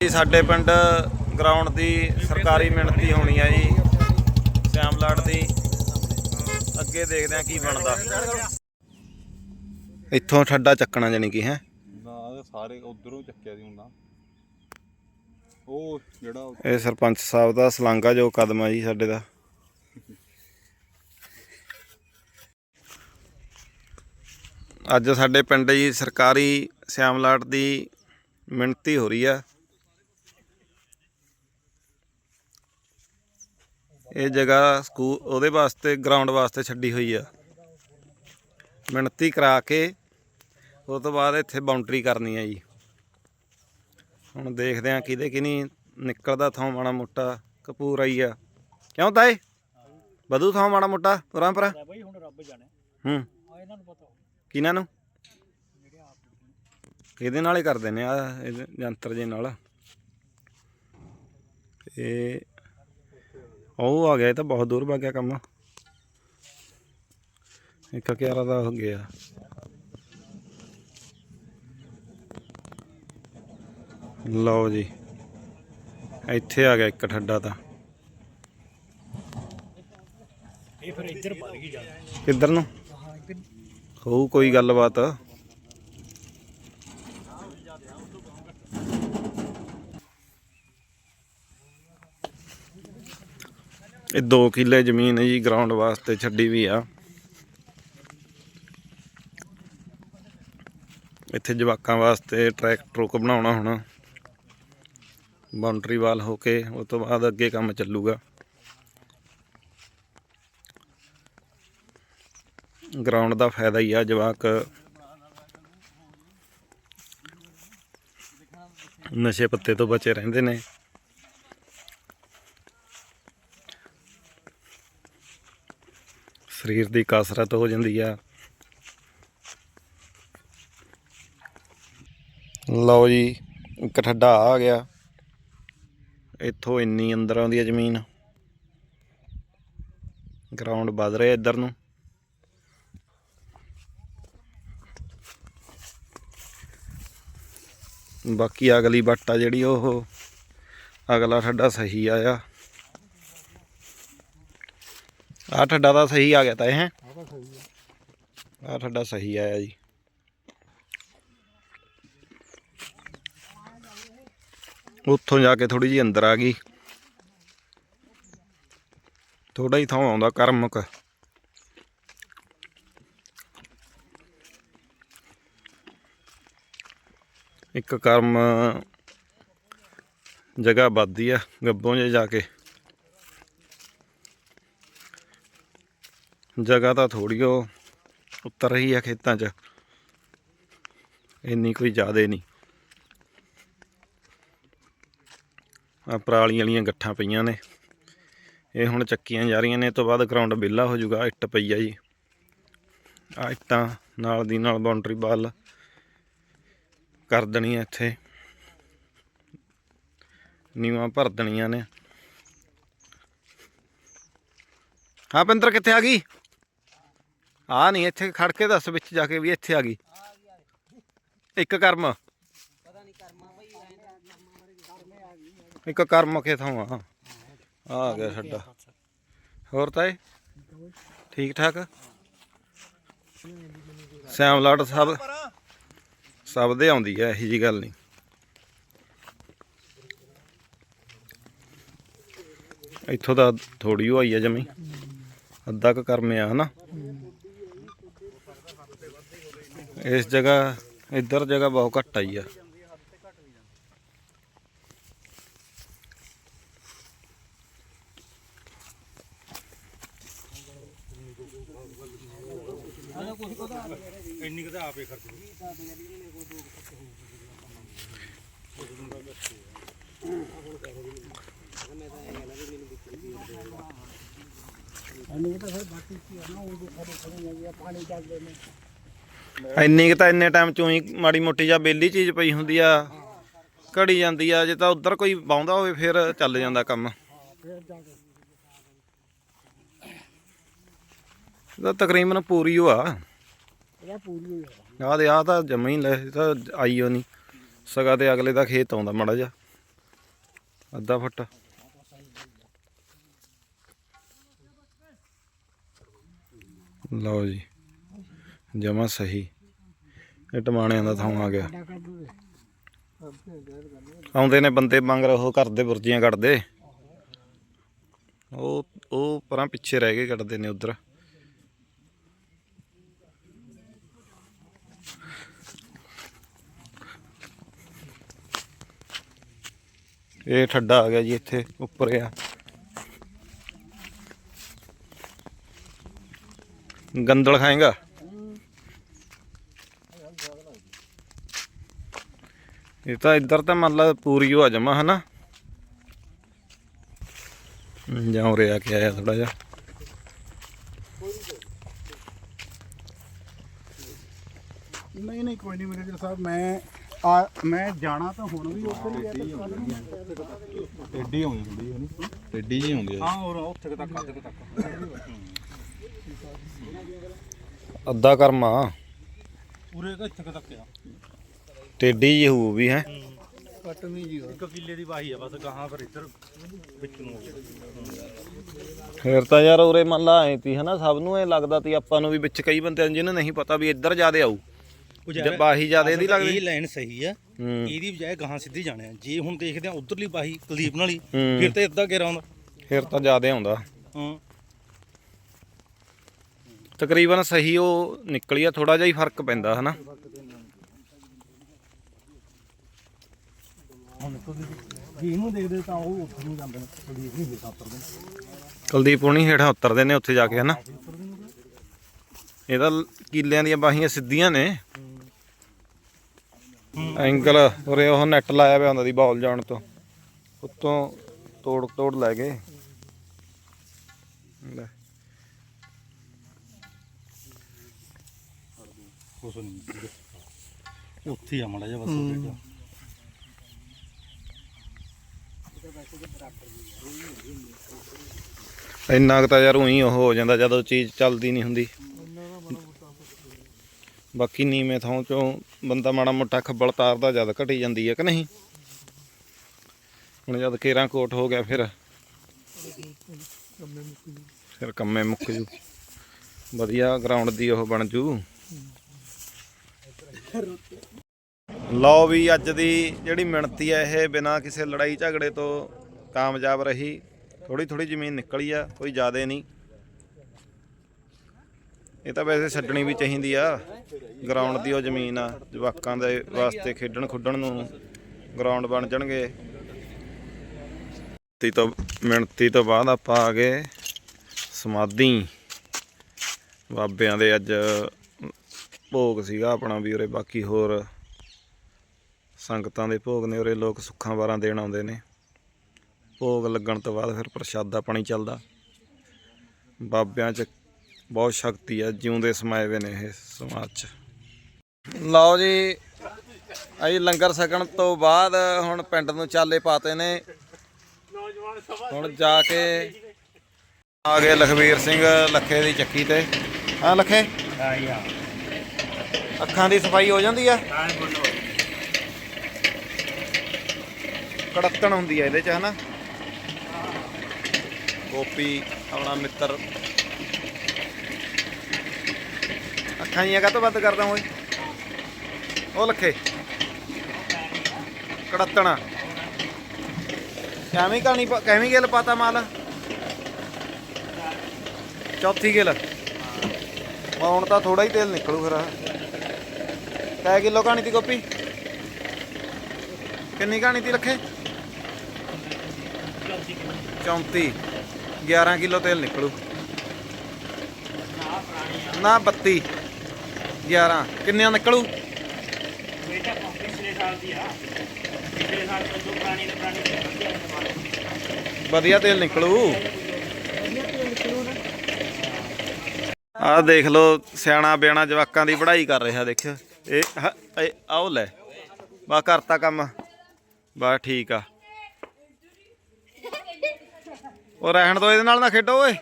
ਜੀ ਸਾਡੇ ਪਿੰਡ ਗਰਾਊਂਡ ਦੀ ਸਰਕਾਰੀ ਮਿਹਨਤੀ ਹੋਣੀ ਆ ਜੀ ਸ਼ਾਮਲਾਟ ਦੀ। ਅੱਗੇ ਦੇਖਦੇ ਆ ਕੀ ਬਣਦਾ। ਇੱਥੋਂ ਠੱਡਾ ਚੱਕਣਾ ਜਾਨੀ ਕਿ ਹੈ। ਨਾ ਸਾਰੇ ਉਧਰੋਂ ਚੱਕਿਆ ਸੀ ਹੁੰਦਾ ਉਹ ਜਿਹੜਾ ਇਹ ਸਰਪੰਚ ਸਾਹਿਬ ਦਾ ਸਲਾਂਗਾ ਜੋ ਕਦਮ ਆ ਜੀ ਸਾਡੇ ਦਾ। ਅੱਜ ਸਾਡੇ ਪਿੰਡ ਜੀ ਸਰਕਾਰੀ ਸ਼ਾਮਲਾਟ ਦੀ ਮਿਹਨਤੀ ਹੋ ਰਹੀ ਆ। ਇਹ ਜਗ੍ਹਾ ਸਕੂਲ ਉਹਦੇ ਵਾਸਤੇ ਗਰਾਊਂਡ ਵਾਸਤੇ ਛੱਡੀ ਹੋਈ ਆ। ਮਿਹਨਤੀ ਕਰਾ ਕੇ ਉਸ ਤੋਂ ਬਾਅਦ ਇੱਥੇ ਬਾਉਂਡਰੀ ਕਰਨੀ ਆ ਜੀ। ਹੁਣ ਦੇਖਦੇ ਆ ਕਿਹਦੇ ਕਿਨੀ ਨਿਕਲਦਾ ਥਾਂ ਮਾੜਾ ਮੋਟਾ ਕਪੂਰ ਆਈ ਆ। ਕਿਉਂ ਤਾਏ? ਬਦੂ ਥਾਂ ਮਾੜਾ ਮੋਟਾ ਪੁਰਾਂ ਪਰ ਬਈ ਹੁਣ ਰੱਬ ਜਾਣੇ। ਹੂੰ। ਇਹਨਾਂ ਨੂੰ ਪਤਾ ਕਿਹਨਾਂ ਨੂੰ? ਇਹਦੇ ਨਾਲ ਹੀ ਕਰਦੇ ਨੇ ਆ ਯੰਤਰ ਜੇ ਨਾਲ। ਤੇ ਉਹ ਆ ਗਿਆ ਇਹ ਤਾਂ ਬਹੁਤ ਦੂਰ ਗਿਆ ਕੰਮ। ਇੱਕ ਕਿਆਰਾ ਦਾ ਹੋ ਗਿਆ। ਲਓ ਜੀ ਇੱਥੇ ਆ ਗਿਆ ਇੱਕ ਠੱਡਾ ਤਾਂ। ਇਹ ਫਿਰ ਇੱਧਰ ਵੱਧ ਗਈ ਜਾਣਾ ਕਿੱਧਰ ਨੂੰ? ਹੋਊ ਕੋਈ ਗੱਲਬਾਤ। ਇਹ 2 ਕਿੱਲੇ ਜ਼ਮੀਨ ਹੈ ਜੀ ਗਰਾਊਂਡ ਵਾਸਤੇ ਛੱਡੀ ਵੀ ਆ। ਇੱਥੇ ਜਵਾਕਾਂ ਵਾਸਤੇ ਟਰੈਕ ਟਰੁਕ ਬਣਾਉਣਾ ਹੋਣਾ। ਬਾਉਂਡਰੀ ਵਾਲ ਹੋ ਕੇ ਉਸ ਤੋਂ ਬਾਅਦ ਅੱਗੇ ਕੰਮ ਚੱਲੂਗਾ। ਗਰਾਊਂਡ ਦਾ ਫਾਇਦਾ ਹੀ ਆ, ਜਵਾਕ ਨਸ਼ੇ ਪੱਤੇ ਤੋਂ ਬਚੇ ਰਹਿੰਦੇ ਨੇ। ਸਰੀਰ ਦੀ ਕਸਰਤ ਹੋ ਜਾਂਦੀ ਆ। ਲਓ ਜੀ, ਇੱਕ ਠੱਡਾ ਆ ਗਿਆ। ਇੱਥੋਂ ਇੰਨੀ ਅੰਦਰ ਆਉਂਦੀ ਹੈ ਜ਼ਮੀਨ। ਗਰਾਊਂਡ ਵੱਧ ਰਿਹਾ ਇੱਧਰ ਨੂੰ। ਬਾਕੀ ਅਗਲੀ ਬੱਟ ਆ ਜਿਹੜੀ ਉਹ, ਅਗਲਾ ਠੱਡਾ ਸਹੀ ਆਇਆ। ਆ ਠੱਡਾ ਤਾਂ ਸਹੀ ਆ ਗਿਆ ਤਾਂ ਇਹ। ਹੈ ਆ। ਠੱਡਾ ਸਹੀ ਆਇਆ ਜੀ। ਉੱਥੋਂ ਜਾ ਕੇ ਥੋੜੀ ਜੀ ਅੰਦਰ ਆ ਗਈ। ਥੋੜਾ ਹੀ ਥਾਂ ਆਉਂਦਾ ਕਰਮਕ। ਇੱਕ ਕਰਮ ਜਗ੍ਹਾ ਵੱਧਦੀ ਆ ਗੱਬੋਂ ਜੇ ਜਾ ਕੇ। ਜਗ੍ਹਾ ਤਾਂ ਥੋੜੀ ਉਹ ਉੱਤਰ ਰਹੀ ਆ ਖੇਤਾਂ 'ਚ। ਇੰਨੀ ਕੋਈ ਜ਼ਿਆਦੇ ਨਹੀਂ। ਆ ਪਰਾਲੀਆਂ ਵਾਲੀਆਂ ਗੱਠਾਂ ਪਈਆਂ ਨੇ। ਇਹ ਹੁਣ ਚੱਕੀਆਂ ਜਾ ਰਹੀਆਂ ਨੇ, ਇਹ ਤੋਂ ਬਾਅਦ ਗਰਾਊਂਡ ਵਿਹਲਾ ਹੋ ਜਾਊਗਾ, ਇੱਟ ਪਈ ਆ ਜੀ। ਆ ਇੱਟਾਂ ਨਾਲ ਦੀ ਨਾਲ ਬਾਉਂਡਰੀ ਬਾਲ ਕਰ ਦੇਣੀ ਆ ਇੱਥੇ। ਨੀਵਾਂ ਭਰ ਦੇਣੀਆਂ ਨੇ। ਹਾਂ ਪਿੰਦਰ, ਕਿੱਥੇ ਆ ਗਈ? ਆ ਨਹੀਂ, ਇੱਥੇ ਖੜ ਕੇ ਦੱਸ ਵਿੱਚ ਜਾ ਕੇ ਵੀ ਇੱਥੇ ਆ ਗਈ। ਇੱਕ ਕਰਮ। ਇੱਕ ਕਰਮ ਕੇ ਥਾਂ ਆ? ਆ ਗਿਆ ਸਾਡਾ। ਹੋਰ ਤਾਏ? ਠੀਕ ਠਾਕ? ਸਿਆਮ ਲਾਟ ਸਭ ਸਭ ਦੇ ਆਉਂਦੀ ਹੈ, ਇਹੀ ਜੀ ਗੱਲ ਨਹੀਂ। ਇੱਥੋਂ ਤਾਂ ਥੋੜੀ ਹੋਈ ਆ ਜਮੀ। ਅੱਧਾ ਕੁ ਕਰਮਿਆ ਹਨਾ? ਇਸ ਜਗ੍ਹਾ ਇੱਧਰ ਜਗ੍ਹਾ ਬਹੁਤ ਘੱਟ ਆਈ ਆ। ਇੰਨੀ ਕਦਾ ਆਪੇ ਖਰਚ ਇਹਨੂੰ ਤਾਂ ਫਿਰ ਬਾਕੀ ਕੀ ਆ ਨਾ ਉਹ ਖੜੇ ਖੜੇ ਆ ਪਾਣੀ ਚੱਲਦੇ ਨੇ। ਇੰਨੀ ਕੁ ਤਾਂ ਇੰਨੇ ਟਾਈਮ ਚੋਂ ਹੀ ਮਾੜੀ ਮੋਟੀ ਜਾਂ ਬੇਲੀ ਚੀਜ਼ ਪਈ ਹੁੰਦੀ ਆ ਘੜੀ ਜਾਂਦੀ ਆ ਜੇ ਤਾਂ ਉਧਰ ਕੋਈ ਬਾਉਂਦਾ ਹੋਵੇ ਫਿਰ ਚੱਲ ਜਾਂਦਾ ਕੰਮ। ਜਾ ਇਹਦਾ ਤਕਰੀਬਨ ਪੂਰੀ ਓ ਆ। ਇਹਦਾ ਪੂਰੀ ਹੋਈ ਆ। ਦੇ ਆ ਤਾਂ ਜਮਾ ਹੀ ਲੈ ਤਾਂ ਆਈ ਓ ਨਹੀਂ ਸਗਾ ਤੇ ਅਗਲੇ ਦਾ ਖੇਤ ਆਉਂਦਾ ਮਾੜਾ ਜਿਹਾ। ਅੱਧਾ ਫੁੱਟ। ਲਓ ਜੀ। ਜਮਾ ਸਹੀ। ਇਹ ਟਮਾਣਿਆਂ ਦਾ ਥਾਂ ਆ ਗਿਆ। ਆਉਂਦੇ ਨੇ ਬੰਦੇ ਮੰਗ ਉਹ ਕਰਦੇ ਬੁਰਜੀਆਂ ਕੱਢਦੇ। ਉਹ ਉਹ ਪਰਾਂ ਪਿੱਛੇ ਰਹਿ ਕੇ ਕੱਢਦੇ ਨੇ ਉਧਰ। ਇਹ ਠੱਡਾ ਆ ਗਿਆ ਜੀ ਇੱਥੇ, ਉੱਪਰ ਆ। ਗੰਦਲ ਖਾਏਗਾ? ਇਹ ਤਾਂ ਇੱਧਰ ਤਾਂ ਮੰਨ ਲਾ ਪੂਰੀ ਹੋ ਜਮਾ ਹਨਾ? ਜਾਂ ਉਰੇ ਆ ਕੇ ਆਇਆ ਥੋੜਾ ਜਿਹਾ। ਨਹੀਂ ਨਹੀਂ ਕੋਈ ਨਹੀਂ ਮੈਨੇਜਰ ਸਾਹਿਬ ਮੈਂ ਆ ਮੈਂ ਜਾਣਾ ਤਾਂ ਹੁਣ ਵੀ ਉੱਧਰ ਹੀ ਆ ਤੇ ਟੇਡੀ ਆਉਂਦੀ ਥੋੜੀ ਹਨੀ? ਟੇਡੀ ਜੀ ਆਉਂਦੀ ਆ ਹਾਂ ਹੋਰ ਉੱਥੇ ਤੱਕ ਅੱਧ ਤੱਕ। ਅੱਧਾ ਕਰਮਾ। ਪੂਰੇ ਇੱਥੇ ਤੱਕ ਆ। ਟੇਡੀ ਜੀ ਹੋਊ ਵੀ ਹੈ। ਕੱਟਵੀਂ ਜੀ ਇੱਕ ਕਿੱਲੇ ਦੀ ਵਾਹੀ ਆ ਬਸ ਗਾਹਾਂ ਪਰ ਇੱਧਰ ਵਿੱਚ ਨੂੰ ਹੋ ਗਿਆ। ਫੇਰ ਤਾਂ ਯਾਰ ਉਰੇ ਮੰਨ ਲਾ ਐ ਤੀ ਹਨਾ ਸਭ ਨੂੰ ਇਹ ਲੱਗਦਾ ਤੀ ਆਪਾਂ ਨੂੰ ਵੀ ਵਿੱਚ ਕਈ ਬੰਦੇ ਜਿਹਨੂੰ ਨਹੀਂ ਪਤਾ ਵੀ ਇੱਧਰ ਜਿਆਦੇ ਆਊ। ਜੇ ਬਾਹੀ ਜਿਆਦੇ ਦੀ ਇਹ ਲੱਗਦੀ। ਲਾਈਨ ਸਹੀ ਆ ਇਹਦੀ ਬਜਾਏ ਗਾਹਾਂ ਸਿੱਧੀ ਜਾਣਾ ਹੈ। ਜੇ ਹੁਣ ਦੇਖਦੇ ਆ ਉਧਰਲੀ ਬਾਹੀ ਕੁਲਦੀਪ ਨਾਲ ਹੀ ਹੂੰ। ਫਿਰ ਤੇ ਇਦਾਂ ਘੇਰਾ ਆਉਂਦਾ ਫੇਰ ਤਾਂ ਜਿਆਦੇ ਆਉਂਦਾ। ਹਾਂ। ਤਕਰੀਬਨ ਸਹੀ ਉਹ ਨਿਕਲੀ ਆ ਥੋੜਾ ਜਿਹਾ ਹੀ ਫ਼ਰਕ ਪੈਂਦਾ ਹਨਾ। ਹੁਣ ਜੀ ਇਹਨੂੰ ਦੇਖਦੇ ਤਾਂ ਉਹ ਉੱਥੇ ਨੂੰ ਜਾਂਦੇ ਨੇ ਕੁਲਦੀਪ ਨਹੀਂ ਹਿੱਸਾ ਉਤਰਦੇ ਕੁਲਦੀਪ ਹੁਣੀ ਹੇਠਾਂ ਉਤਰਦੇ ਨੇ ਉੱਥੇ ਜਾ ਕੇ ਹਨਾ? ਇਹਦਾ ਕੀਲਿਆਂ ਦੀਆਂ ਬਾਹੀਆਂ ਸਿੱਧੀਆਂ ਨੇ। ਐਂਗਲ ਉਰੇ ਉਹ ਨੈਟ ਲਾਇਆ ਪਿਆ ਹੁੰਦਾ ਦੀ ਬਾਲ ਜਾਣ ਤੋਂ। ਉੱਤੋਂ ਤੋੜ ਤੋੜ ਲੈ ਗਏ। ਲੈ। ਕੁਛ ਨਹੀਂ। ਉੱਥੇ ਆ ਮੜਾ ਜਿਹਾ ਬਸ ਉੱਥੇ ਇੰਨਾ ਕੁ ਤਾਂ ਯਾਰ ਉਹੀ ਉਹ ਹੋ ਜਾਂਦਾ ਜਦੋਂ ਚੀਜ਼ ਚੱਲਦੀ ਨਹੀਂ ਹੁੰਦੀ। ਬਾਕੀ ਨੀਵੇਂ ਥਾਂ ਚੋਂ ਬੰਦਾ ਮਾੜਾ ਮੋਟਾ ਖੱਬਲ ਤਾਰਦਾ ਜਦ ਘਟੀ ਜਾਂਦੀ ਹੈ ਕਿ ਨਹੀਂ? ਹੁਣ ਜਦ ਕੇਰਾਂ ਕੋਟ ਹੋ ਗਿਆ ਫਿਰ ਫਿਰ ਕੰਮੇ ਮੁੱਕ ਜੂ। ਵਧੀਆ ਗਰਾਊਂਡ ਦੀ ਉਹ ਬਣ ਜੂ। ਲਓ ਵੀ ਅੱਜ ਦੀ ਜਿਹੜੀ ਮਿਣਤੀ ਹੈ ਇਹ ਬਿਨਾਂ ਕਿਸੇ ਲੜਾਈ ਝਗੜੇ ਤੋਂ ਕਾਮਯਾਬ ਰਹੀ ਥੋੜੀ ਥੋੜੀ ਜ਼ਮੀਨ ਨਿਕਲੀ ਆ, ਕੋਈ ਜ਼ਿਆਦਾ ਨਹੀਂ। ਇਹ ਤਾਂ ਵੈਸੇ ਛੱਡਣੀ ਵੀ ਚਾਹੀਦੀ ਆ ਗਰਾਊਂਡ ਦੀ ਉਹ ਜ਼ਮੀਨ ਆ, ਜਵਾਕਾਂ ਦੇ ਵਾਸਤੇ ਖੇਡਣ ਖੁੱਡਣ ਨੂੰ ਗਰਾਊਂਡ ਬਣ ਜਾਣਗੇ। ਤੀ ਤੋਂ ਮਿਣਤੀ ਤੋਂ ਬਾਅਦ ਆਪਾਂ ਆ ਗਏ ਸਮਾਧੀ। ਬਾਬਿਆਂ ਦੇ ਅੱਜ ਭੋਗ ਸੀਗਾ ਆਪਣਾ ਵੀ ਉਰੇ, ਬਾਕੀ ਹੋਰ ਸੰਗਤਾਂ ਦੇ ਭੋਗ ਨੇ, ਉਰੇ ਲੋਕ ਸੁੱਖਾਂ ਵਾਰਾਂ ਦੇਣ ਆਉਂਦੇ ਨੇ। ਭੋਗ ਲੱਗਣ ਤੋਂ ਬਾਅਦ ਫਿਰ ਪ੍ਰਸ਼ਾਦਾ ਪਾਣੀ ਚੱਲਦਾ। ਬਾਬਿਆਂ 'ਚ ਬਹੁਤ ਸ਼ਕਤੀ ਆ ਜਿਉਂਦੇ ਸਮਾਏ ਵੇ ਨੇ ਇਹ ਸਮਾਜ 'ਚ। ਲਓ ਜੀ ਆਈ ਲੰਗਰ ਛਕਣ ਤੋਂ ਬਾਅਦ ਹੁਣ ਪਿੰਡ ਨੂੰ ਚਾਲੇ ਪਾਤੇ ਨੇ। ਹੁਣ ਜਾ ਕੇ ਆ ਗਏ ਲਖਵੀਰ ਸਿੰਘ ਲੱਖੇ ਦੀ ਚੱਕੀ ਤੇ। ਹਾਂ ਲੱਖੇ? ਅੱਖਾਂ ਦੀ ਸਫ਼ਾਈ ਹੋ ਜਾਂਦੀ ਆ? ਕੜਤਣ ਹੁੰਦੀ ਆ ਇਹਦੇ 'ਚ ਹਨਾ? ਗੋਪੀ, ਆਪਣਾ ਮਿੱਤਰ। ਅੱਖਾਂ ਜੀਆਂ ਕਾਹਤੋਂ ਬੰਦ ਕਰਦਾ ਓਏ? ਉਹ ਲੱਖੇ। ਕੜਤਣਾ। ਕਿਵੇਂ ਕਹਾਣੀ ਕਿਵੇਂ ਗਿਲ ਪਾਤਾ ਮਾਲ? ਚੌਥੀ ਗਿਲ। ਹੁਣ ਤਾਂ ਥੋੜਾ ਹੀ ਤੇਲ ਨਿਕਲੂ ਫਿਰ ਕੈ ਕਿਲੋ ਕਹਾਣੀ ਤੀ ਗੋਪੀ? ਕਿੰਨੀ ਕਹਾਣੀ ਤੀ ਲੱਖੇ? 34 11 ਕਿਲੋ ਤੇਲ ਨਿਕਲੂ। ਨਾ 32 11 ਕਿੰਨਿਆਂ ਨਿਕਲੂ? ਵਧੀਆ ਤੇਲ ਨਿਕਲੂ। ਆਹ ਦੇਖ ਲਓ ਸਿਆਣਾ ਬਿਆਣਾ ਜਵਾਕਾਂ ਦੀ ਪੜ੍ਹਾਈ ਕਰ ਰਿਹਾ ਦੇਖਿਓ ਇਹ ਇਹ ਆਓ ਲੈ। ਬਾ ਕਰਤਾ ਕੰਮ। ਬਾ ਠੀਕ ਆ। ਉਹ ਰਹਿਣ ਦੋ ਇਹਦੇ ਨਾਲ ਨਾ ਖੇਡੋ ਓਏ।